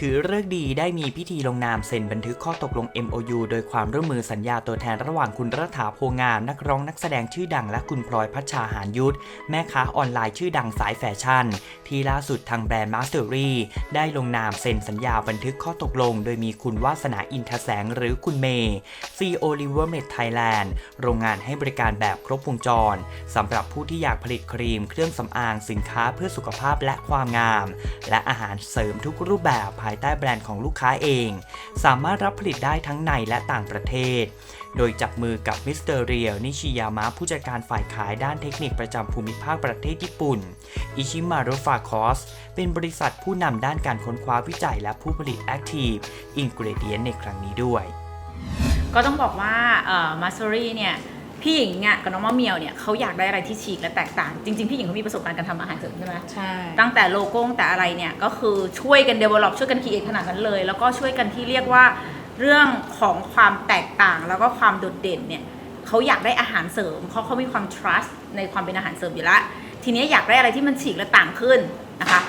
ถือเลิกษ์ดีได้มีพิธีลงนามเซ็นบันทึกข้อตกลง MOU โดยความร่วมมือสัญญาตัวแทนระหว่างคุณรัฐาโพงาม นักร้องนักแสดงชื่อดังและคุณพลอยพัชชาหานยุทธ แม่ค้าออนไลน์ชื่อดังสายแฟชั่น ที่ล่าสุดทางแบรนด์มาสเตอรี่ได้ลงนามเซ็นสัญญาบันทึกข้อตกลง โดยมีคุณวาสนาอินทแสงหรือคุณเมย์ CEO Liver Med Thailand โรงงานให้บริการแบบครบวงจรสำหรับผู้ที่อยากผลิตครีม เครื่องสำอางสินค้าเพื่อสุขภาพและความงาม และอาหารเสริมทุกรูปแบบายใต้แบรนด์ของลูกค้าเอง สามารถรับผลิตได้ทั้งในและต่างประเทศ โดยจับมือกับมิสเตอร์เรียลนิชิยามะผู้จัดการฝ่ายขายด้านเทคนิคประจำภูมิภาคประเทศญี่ปุ่น อิชิมารุฟาคอส เป็นบริษัทผู้นำด้านการค้นคว้าวิจัยและผู้ผลิต Active Ingredient ในครั้งนี้ด้วย ก็ต้องบอกว่ามาสเตอรี่เนี่ย พี่หญิงเนี่ยกับน้องมะเหมียวเนี่ยเขาอยากได้อะไรที่ฉีกและแตกต่าง จริงๆ พี่หญิงเขามีประสบการณ์การทำอาหารเสริมใช่ไหมใช่ ตั้งแต่โลโก้ตั้งแต่อะไรเนี่ยก็คือช่วยกัน develop ช่วยกัน create ขนาดนั้นเลย แล้วก็ช่วยกันที่เรียกว่าเรื่องของความแตกต่างแล้วก็ความโดดเด่นเนี่ยเขาอยากได้อาหารเสริมเขาเขามีความ trust ในความเป็นอาหารเสริมอยู่แล้วทีนี้อยากได้อะไรที่มันฉีกและต่างขึ้นนะคะ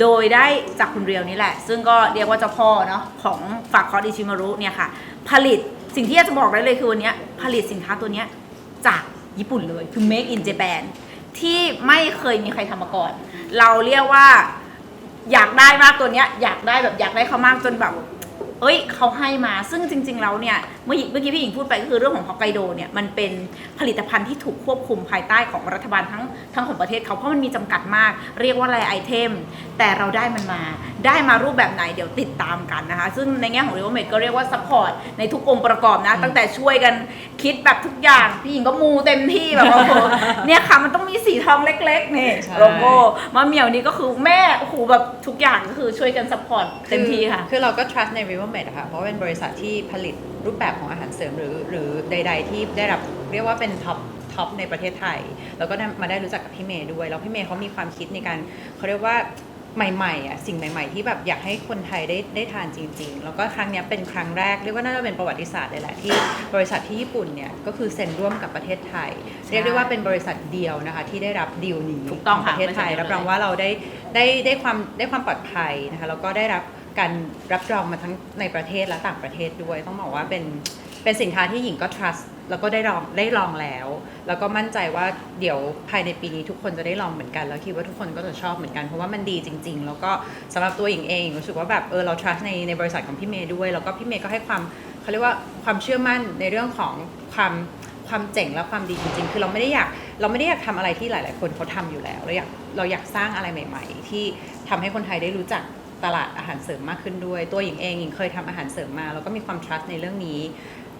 โดยได้จากคุณเรียวนี่แหละ ซึ่งก็เรียกว่าเจ้าพ่อเนาะของฝากคอร์ดิชิมารุเนี่ยค่ะ ผลิตสิ่งที่อยากจะบอกได้เลยคือวันเนี้ยผลิตสินค้าตัวเนี้ย จากญี่ปุ่นเลยคือ make in Japan ที่ไม่เคยมีใครทำมาก่อน เราเรียกว่าอยากได้มากตัวเนี้ยอยากได้แบบอยากได้เขามากจนแบบ เอ้ยเขาให้มาซึ่งจริง ๆ แล้วเนี่ยเมื่อเมื่อกี้พี่หญิงพูดไปก็คือเรื่องของฮอกไกโดเนี่ยมันเป็นผลิตภัณฑ์ที่ถูกควบคุมภายใต้ของรัฐบาลทั้งทั้งของประเทศเขาเพราะมันมีจำกัดมาก เรียกว่าแรไอเทม แต่เราได้มันมาได้มารูปแบบไหนเดี๋ยวติดตามกันนะคะ ซึ่งในแง่ของเร v วเมดก็เรียกว่าซัพพอร์ตในทุกองค์ประกอบนะ ตั้งแต่ช่วยกันคิดแบบทุกอย่าง พี่หญิงก็มูเต็มที่แบบว่าโอ้โหเนี่ยค่ะมันต้องมีสีทองเล็กๆนี่ใช่โลโก้มะเหมียวนี่ก็คือแม่โอ้โหแบบทุกอย่างก็คือช่วยกันซัพพอร์ตเต็มที่ค่ะคือเราก็ trust ใน Rivermed อะค่ะเพราะว่าเป็นบริษัทที่ผลิตรูปแบบของอาหารเสริมหรือหรือใด ๆ ที่ได้รับเรียกว่าเป็นท็อปท็อปในประเทศไทย แล้วก็ได้มาได้รู้จักกับพี่เมย์ด้วย แล้วพี่เมย์เขามีความคิดในการเขาเรียกว่าใหม่ๆอะสิ่งใหม่ ๆ ที่แบบอยากให้คนไทยได้ได้ทานจริง ๆ แล้วก็ครั้งเนี้ยเป็นครั้งแรกเรียกว่าน่าจะเป็นประวัติศาสตร์เลยแหละที่บริษัทที่ญี่ปุ่นเนี่ยก็คือเซ็นร่วมกับประเทศไทย เรียกได้ว่าเป็นบริษัทเดียวนะคะที่ได้รับดีลนี้ถูกต้องขค่ะประเทศไทยบริษัทเดียวรับรองเลยว่าเราได้ได้ได้ความได้ความปลอดภัยนะคะแล้วก็ได้รับ การรับรองมาทั้งในประเทศและต่างประเทศด้วย ต้องบอกว่าเป็นเป็นสินค้าที่หญิงก็ trust แล้วก็ได้ลองได้ลองแล้ว แล้วก็มั่นใจว่าเดี๋ยวภายในปีนี้ทุกคนจะได้ลองเหมือนกัน แล้วคิดว่าทุกคนก็จะชอบเหมือนกันเพราะว่ามันดีจริง ๆ แล้วก็สำหรับตัวหญิงเองรู้สึกว่าแบบเออเรา trust ในในบริษัทของพี่เมย์ด้วย แล้วก็พี่เมย์ก็ให้ความเขาเรียกว่าความเชื่อมั่นในเรื่องของความความเจ๋งและความดีจริงๆ คือเราไม่ได้อยากเราไม่ได้อยากทำอะไรที่หลาย ๆ คนเขาทำอยู่แล้ว เราอยากเราอยากสร้างอะไรใหม่ ๆ ที่ทำให้คนไทยได้รู้จัก ตลาดอาหารเสริมมากขึ้นด้วย ตัวหญิงเองหญิงเคยทำอาหารเสริมมา แล้วก็มีความ trust ในเรื่องนี้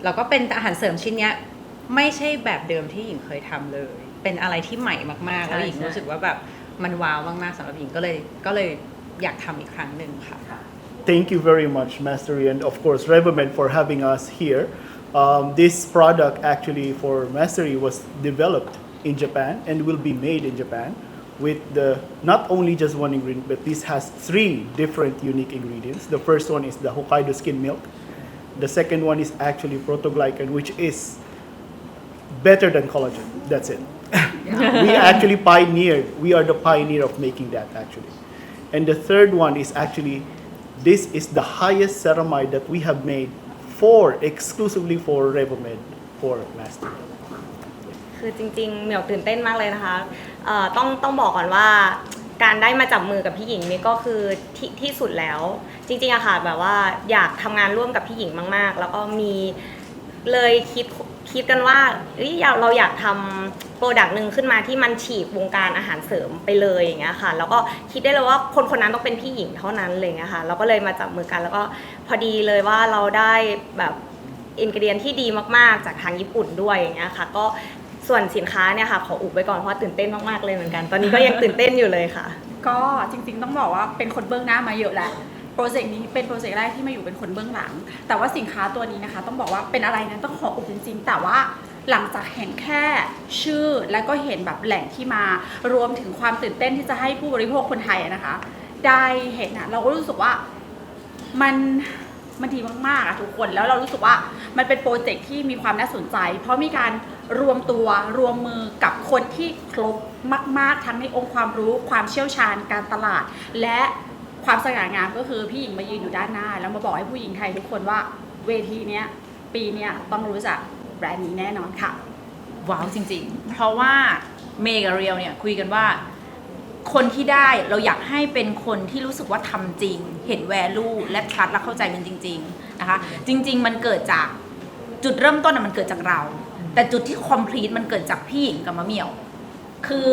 แล้วก็เป็นอาหารเสริมชิ้นเนี้ยไม่ใช่แบบเดิมที่หญิงเคยทำเลย เป็นอะไรที่ใหม่มากๆใช่แล้วหญิงใช่รู้สึกว่าแบบมันว้าวมากๆสำหรับหญิงก็เลยก็เลยอยากทำอีกครั้งหนึ่งค่ะ Thank you very much, Mastery, and of course, Revomed for having us here. Um, this product actually for Mastery was developed in Japan and will be made in Japan with the not only just one ingredient, but this has three different unique ingredients. The first one is the Hokkaido skin milk. The second one is actually protoglycan, which is better than collagen. That's it. we actually pioneered. We are the pioneer of making that actually. And the third one is actually this is the highest ceramide that we have made for exclusively for Revomed for master. คือจริงๆเหมียวตื่นเต้นมากเลยนะคะเอ่อต้องต้องบอกก่อนว่า การได้มาจับมือกับพี่หญิงนี่ก็คือที่ที่สุดแล้ว จริงๆอะค่ะแบบว่าอยากทำงานร่วมกับพี่หญิงมากๆ แล้วก็มีเลยคิดคิดกันว่าเอ้ยเราเราอยากทำโปรดักต์หนึ่งขึ้นมาที่มันฉีกวงการอาหารเสริมไปเลยอย่างเงี้ยค่ะ แล้วก็คิดได้เลยว่าคนคนนั้นต้องเป็นพี่หญิงเท่านั้นเลยเงี้ยค่ะเราก็เลยมาจับมือกัน แล้วก็พอดีเลยว่าเราได้แบบ อินกิเดียนที่ดีมาก ๆ จากทางญี่ปุ่นด้วยอย่างเงี้ยค่ะ ก็ ส่วนสินค้าเนี่ยค่ะขออุบไว้ก่อนเพราะตื่นเต้นมากๆเลยเหมือนกัน ตอนนี้ก็ยังตื่นเต้นอยู่เลยค่ะ ก็จริงๆต้องบอกว่าเป็นคนเบื้องหน้ามาเยอะแล้วโปรเจกต์นี้เป็นโปรเจกต์แรกที่มาอยู่เป็นคนเบื้องหลัง แต่ว่าสินค้าตัวนี้นะคะ ต้องบอกว่าเป็นอะไรนั้นต้องขออุบจริงๆ แต่ว่าหลังจากเห็นแค่ชื่อแล้วก็เห็นแบบแหล่งที่มารวมถึงความตื่นเต้นที่จะให้ผู้บริโภคคนไทยนะคะ ได้เห็นอะเราก็รู้สึกว่ามันมันดีมากๆอะทุกคนแล้วเรารู้สึกว่ามันเป็นโปรเจกต์ที่มีความน่าสนใจ เพราะมีการ รวมตัวรวมมือกับคนที่ครบมาก ๆ ทั้งในองค์ความรู้ความเชี่ยวชาญการตลาด และความสง่างามก็คือพี่หญิงมายืนอยู่ด้านหน้า แล้วมาบอกให้ผู้หญิงไทยทุกคนว่าเวทีเนี้ยปีเนี้ยต้องรู้จักแบรนด์นี้แน่นอนค่ะ ว้าวจริงๆ เพราะว่าเมย์กับเรียวเนี่ยคุยกันว่าคนที่ได้เราอยากให้เป็นคนที่รู้สึกว่าทำจริง เห็นแวลูและทรัสและเข้าใจมันจริง ๆ นะคะ จริง ๆ มันเกิดจากจุดเริ่มต้นน่ะมันเกิดจากเรา แต่จุดที่คอมพลีทมันเกิดจากพี่หญิงกับมะเหมี่ยว คือ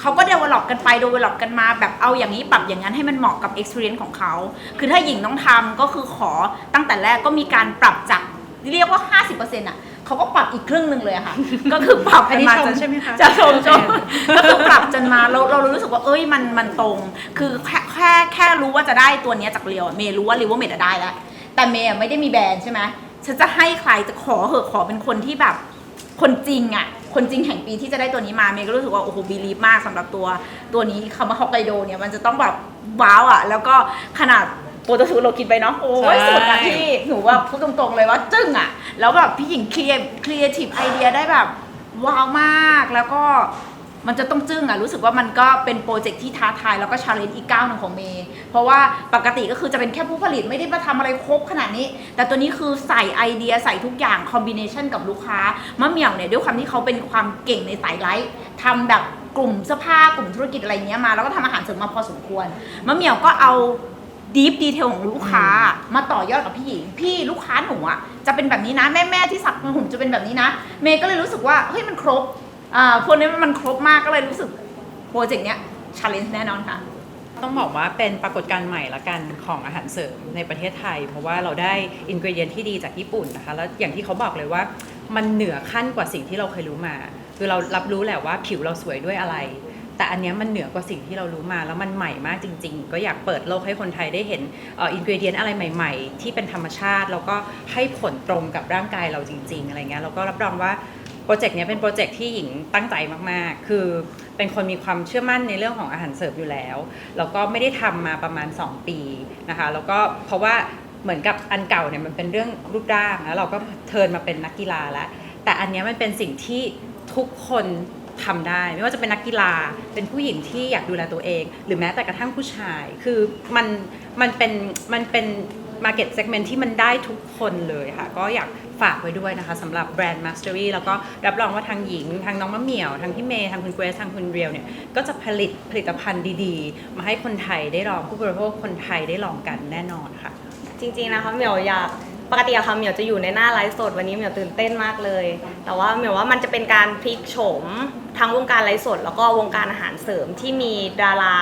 เขาก็เดเวลลอปกันไปเดเวลลอปกันมา แบบเอาอย่างนี้ปรับอย่างนั้นให้มันเหมาะกับ experience ของเขา คือถ้าหญิงต้องทำก็คือขอตั้งแต่แรกก็มีการปรับจากเรียกว่า 50%อะเขาก็ปรับอีกครึ่งหนึ่งเลยอะค่ะ ก็คือปรับอันกันนี้มาชมจนใช่ไหมคะจะชมชมก็คือปรับจนมาเราเรารู้สึกว่าเอ้ยมันมันตรง คือแค่แค่แค่รู้ว่าจะได้ตัวเนี้ยจากเรียวอะเมย์รู้ว่าริวเมดได้แล้วแต่เมย์อะไม่ได้มีแบรนด์ใช่ไหมฉันจะให้ใครจะขอเหอะขอเป็นคนที่แบบ คนจริงอะคนจริงแห่งปีที่จะได้ตัวนี้มาเมย์ก็รู้สึกว่าโอ้โหบีลีฟมากสำหรับตัวตัวนี้คำว่าฮอกไกโดเนี่ยมันจะต้องแบบว้าวอะแล้วก็ขนาดโปรโตซูเราคิดไปเนาะโอ้ยใช่ สุดอะพี่หนูว่าพูดตรงๆเลยว่าจึ้งอะแล้วแบบพี่หญิงเคลียร์ครีเอทีฟไอเดียได้แบบว้าวมากแล้วก็ มันจะต้องจึ้งอะรู้สึกว่ามันก็เป็นโปรเจกต์ที่ท้าทายแล้วก็ชาเลนจ์อีกก้าวหนึ่งของเมย์เพราะว่าปกติก็คือจะเป็นแค่ผู้ผลิตไม่ได้มาทำอะไรครบขนาดนี้ แต่ตัวนี้คือใส่ไอเดียใส่ทุกอย่างคอมบิเนชันกับลูกค้ามะเหมี่ยวเนี่ยด้วยความที่เขาเป็นความเก่งในสายไลฟ์ทำแบบกลุ่มเสื้อผ้ากลุ่มธุรกิจอะไรเงี้ยมา แล้วก็ทำอาหารเสริมมาพอสมควรมะเหมี่ยวก็เอาดีฟดีเทลของลูกค้ามาต่อยอดกับพี่หญิง พี่ลูกค้าหนูอะจะเป็นแบบนี้นะแม่แม่ที่สักหุ่นจะเป็นแบบนี้นะ เมย์ก็เลยรู้สึกว่าเฮ้ยมันครบ อ่าพวกนี้มันครบมากก็เลยรู้สึกโปรเจกต์เนี้ยชาเลนจ์แน่นอนค่ะ ต้องบอกว่าเป็นปรากฏการณ์ใหม่ละกันของอาหารเสริมในประเทศไทย เพราะว่าเราได้อินก e เดียนที่ดีจากญี่ปุ่นนะคะ แล้วอย่างที่เขาบอกเลยว่ามันเหนือขั้นกว่าสิ่งที่เราเคยรู้มา คือเรารับรู้แหละว่าผิวเราสวยด้วยอะไร แต่อันเนี้ยมันเหนือกว่าสิ่งที่เรารู้มา แล้วมันใหม่มากจริง ๆ ก็อยากเปิดโลกให้คนไทยได้เห็นอินก e เดียนอะไรใหม่ ๆ ที่เป็นธรรมชาติ แล้วก็ให้ผลตรงกับร่างกายเราจริง ๆ อะไรเงี้ยแล้วก็รับรองว่า โปรเจกต์นี้เป็นโปรเจกต์ที่หญิงตั้งใจมากๆ คือเป็นคนมีความเชื่อมั่นในเรื่องของอาหารเสริมอยู่แล้ว แล้วก็ไม่ได้ทำมาประมาณ 2 ปีนะคะ แล้วก็เพราะว่าเหมือนกับอันเก่าเนี่ยมันเป็นเรื่องรูปร่าง แล้วเราก็เทินมาเป็นนักกีฬาแล้ว แต่อันนี้มันเป็นสิ่งที่ทุกคนทำได้ ไม่ว่าจะเป็นนักกีฬา เป็นผู้หญิงที่อยากดูแลตัวเอง หรือแม้แต่กระทั่งผู้ชาย คือมันมันเป็นมันเป็น Market Segment ที่มันได้ทุกคนเลยค่ะ ก็อยากฝากไว้ด้วยนะคะสำหรับแบรนด์ Mastery แล้วก็รับรองว่าทางหญิง ทางน้องมะเหมี่ยว ทางพี่เมย์ ทางคุณเกรซทางคุณเรียวเนี่ย ก็จะผลิตผลิตภัณฑ์ดีๆ มาให้คนไทยได้ลองผู้บริโภคคนไทยได้ลองกันแน่นอนค่ะ จริงๆนะคะเหมียวอยาก ปกติอะค่ะเหมียวจะอยู่ในหน้าไลฟ์สดวันนี้เหมียวตื่นเต้นมากเลย แต่ว่าเหมียวว่ามันจะเป็นการพลิกโฉมทั้งวงการไลฟ์สด แล้วก็วงการอาหารเสริมที่มีดารา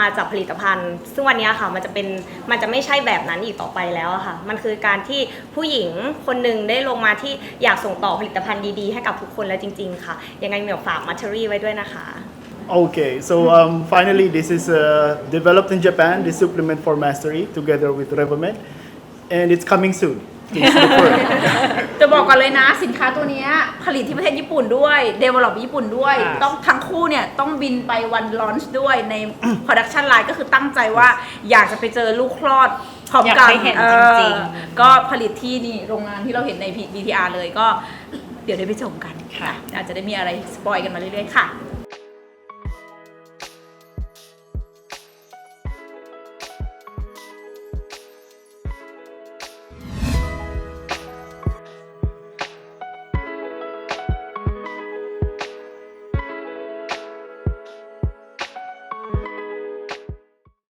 มาจากผลิตภัณฑ์ ซึ่งวันนี้ค่ะมันจะเป็นมันจะไม่ใช่แบบนั้นอีกต่อไปแล้วอะค่ะ มันคือการที่ผู้หญิงคนหนึ่งได้ลงมาที่อยากส่งต่อผลิตภัณฑ์ดีๆ ให้กับทุกคนแล้วจริง ๆ ค่ะยังไงเหมียวฝากมัชเชอรี่ไว้ด้วยนะคะ Okay, so um, finally, this is uh, developed in Japan, the supplement for mastery, together with Revomed, and it's coming soon. Please look for it. จะบอกก่อนเลยนะสินค้าตัวเนี้ยผลิตที่ประเทศญี่ปุ่นด้วยเดเวลลอปญี่ปุ่นด้วยค่ะต้องทั้งคู่เนี่ย ต้องบินไปวันลอนช์ด้วยใน Production Line ก็คือตั้งใจว่าอยากจะไปเจอลูกคลอดพร้อมอยากกันไปเห็นอจริงอๆก็ผลิตที่นี่โรงงานที่เราเห็นใน BTR เลยก็เดี๋ยวได้ไปชมกันค่ะอาจจะได้มีอะไรสปอยกันมาเรื่อยๆค่ะ